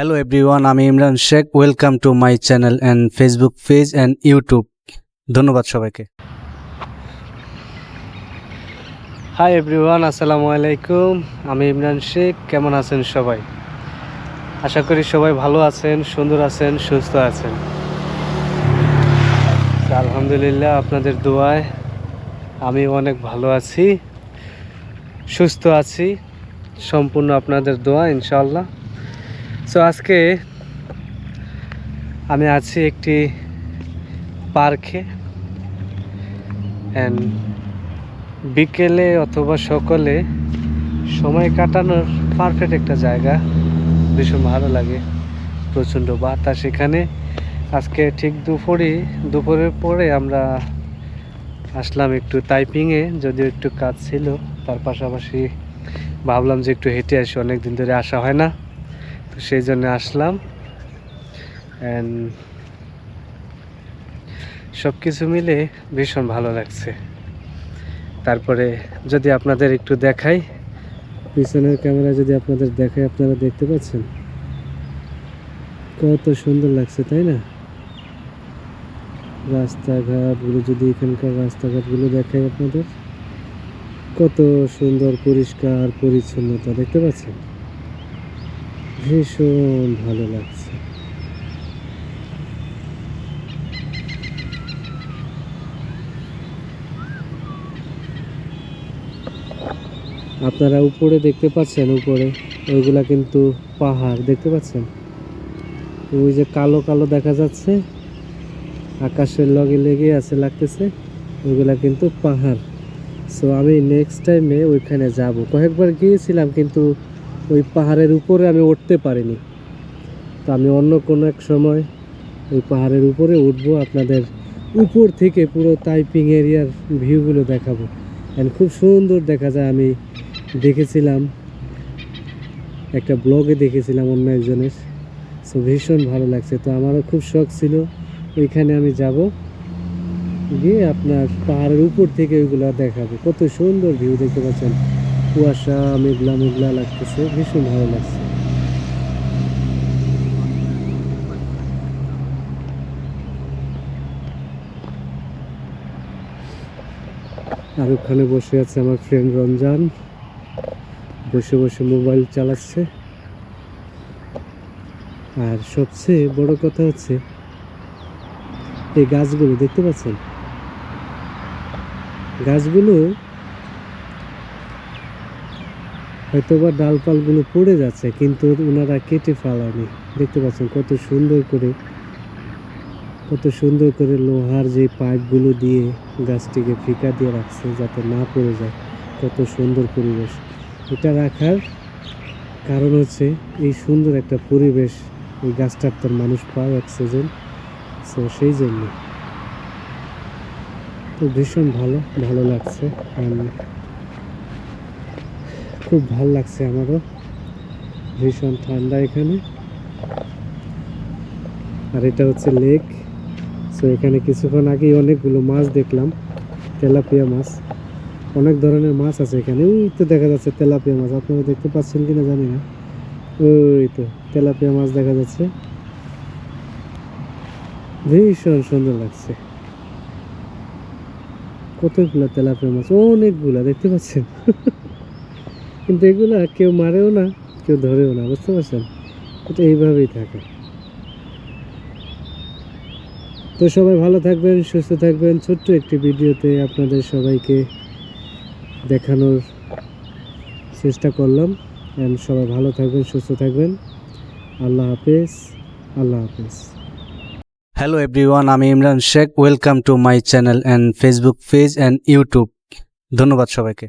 Hello everyone আমি Imran Sheikh. Welcome to my channel and Facebook page and YouTube ধন্যবাদ সবাইকে। Hi everyone আসসালামু আলাইকুম। আমি ইমরান শেখ, কেমন আছেন সবাই? আশা করি সবাই ভালো আছেন, সুন্দর আছেন, সুস্থ আছেন। আলহামদুলিল্লাহ আপনাদের দোয়ায় আমি অনেক ভালো আছি, সুস্থ আছি। সম্পূর্ণ আপনাদের দোয়া, ইনশাআল্লাহ। সো আজকে আমি আছি একটি পার্কে। অ্যান্ড বিকেলে অথবা সকালে সময় কাটানোর পারফেক্ট একটা জায়গা। ভীষণ ভালো লাগে, প্রচণ্ড বাতাস এখানে। আজকে ঠিক দুপুরে দুপুরের পরে আমরা আসলাম একটু টাইপিংয়ে যদিও একটু কাজ ছিল। তার পাশাপাশি ভাবলাম যে একটু হেঁটে আসি অনেক দিন ধরে আসা হয় না। তো সেই জন্য আসলাম। অ্যান্ড সব কিছু মিলে ভীষণ ভালো লাগছে। তারপরে যদি আপনাদের একটু দেখাই, পিছনের ক্যামেরা যদি আপনাদের দেখাই আপনারা দেখতে পাচ্ছেন? কত সুন্দর লাগছে, তাই না? রাস্তাঘাটগুলো যদি এখানকার রাস্তাঘাটগুলো দেখাই আপনাদের, কত সুন্দর, পরিষ্কার, পরিচ্ছন্নতা, দেখতে পাচ্ছেন? ভীষণ ভালো লাগছে। আপনারা উপরে দেখতে পাচ্ছেন, উপরে। ওইগুলা কিন্তু পাহাড়, দেখতে পাচ্ছেন? ওই যে কালো কালো দেখা যাচ্ছে, আকাশের লগে লেগে আছে, লাগতেছে। ওইগুলা কিন্তু পাহাড়। সো আমি নেক্সট টাইমে ওইখানে যাব। কয়েকবার গিয়েছিলাম, কিন্তু ওই পাহাড়ের উপরে আমি উঠতে পারিনি। তো আমি অন্য কোনো এক সময় ওই পাহাড়ের উপরে উঠবো, আপনাদের উপর থেকে পুরো টাইপিং এরিয়ার ভিউগুলো দেখাবো। অ্যান্ড খুব সুন্দর দেখা যায়, আমি দেখেছিলাম, একটা ব্লগে দেখেছিলাম অন্য একজনের। সো ভীষণ ভালো লাগছে। তো আমারও খুব শখ ছিল, ওইখানে আমি যাব, গিয়ে আপনার পাহাড়ের উপর থেকে ওইগুলো দেখাবো। কত সুন্দর ভিউ দেখতে পাচ্ছেন। কুয়াশা, মেঘলা মেঘলা লাগতেছে, ভীষণ ভালো লাগছে। আর ওখানে বসে আছে আমার ফ্রেন্ড রমজান। বসে বসে মোবাইল চালাচ্ছে। আর সবচেয়ে বড় কথা হচ্ছে, এই গাছগুলো দেখতে পাচ্ছেন? গাছগুলো হয়তোবা ডালপালগুলো পড়ে যাচ্ছে, কিন্তু ওনারা কেটে ফেলায়নি। দেখতে পাচ্ছেন কত সুন্দর করে, কত সুন্দর করে লোহার যে পাইপগুলো দিয়ে গাছটিকে ফিকা দিয়ে রাখছে যাতে না পড়ে যায়, কত সুন্দর পরিবেশ। এটা রাখার কারণ হচ্ছে এই সুন্দর একটা পরিবেশ, এই গাছটার তার মানুষ পায় অক্সিজেন, সো সেই জন্য। তো ভীষণ ভালো ভালো লাগছে। খুব ভালো লাগছে আমারও। ভীষণ ঠান্ডা এখানে। আর এটা হচ্ছে লেক। সো এখানে কিছুক্ষণ আগেই অনেকগুলো মাছ দেখলাম, তেলাপিয়া মাছ। অনেক ধরনের মাছ আছে এখানে। ওই তো দেখা যাচ্ছে তেলাপিয়া মাছ। আপনারা দেখতে পাচ্ছেন কিনা জানি না। ওই তো, তেলাপিয়া মাছ দেখা যাচ্ছে। ভীষণ সুন্দর লাগছে। কতগুলো তেলাপিয়া মাছ? অনেকগুলা, দেখতে পাচ্ছেন? কিন্তু এগুলা কেউ মারেও না, কেউ ধরেও না, বুঝতে পারছেন? এটা এইভাবেই থাকে। তো সবাই ভালো থাকবেন, সুস্থ থাকবেন। ছোট্ট একটি ভিডিওতে আপনাদের সবাইকে দেখানোর চেষ্টা করলাম। অ্যান্ড সবাই ভালো থাকবেন, সুস্থ থাকবেন। আল্লাহ হাফেজ আল্লাহ হাফেজ। হ্যালো এভরিওয়ান আমি Imran Sheikh. Welcome to my channel and Facebook page and YouTube ধন্যবাদ সবাইকে।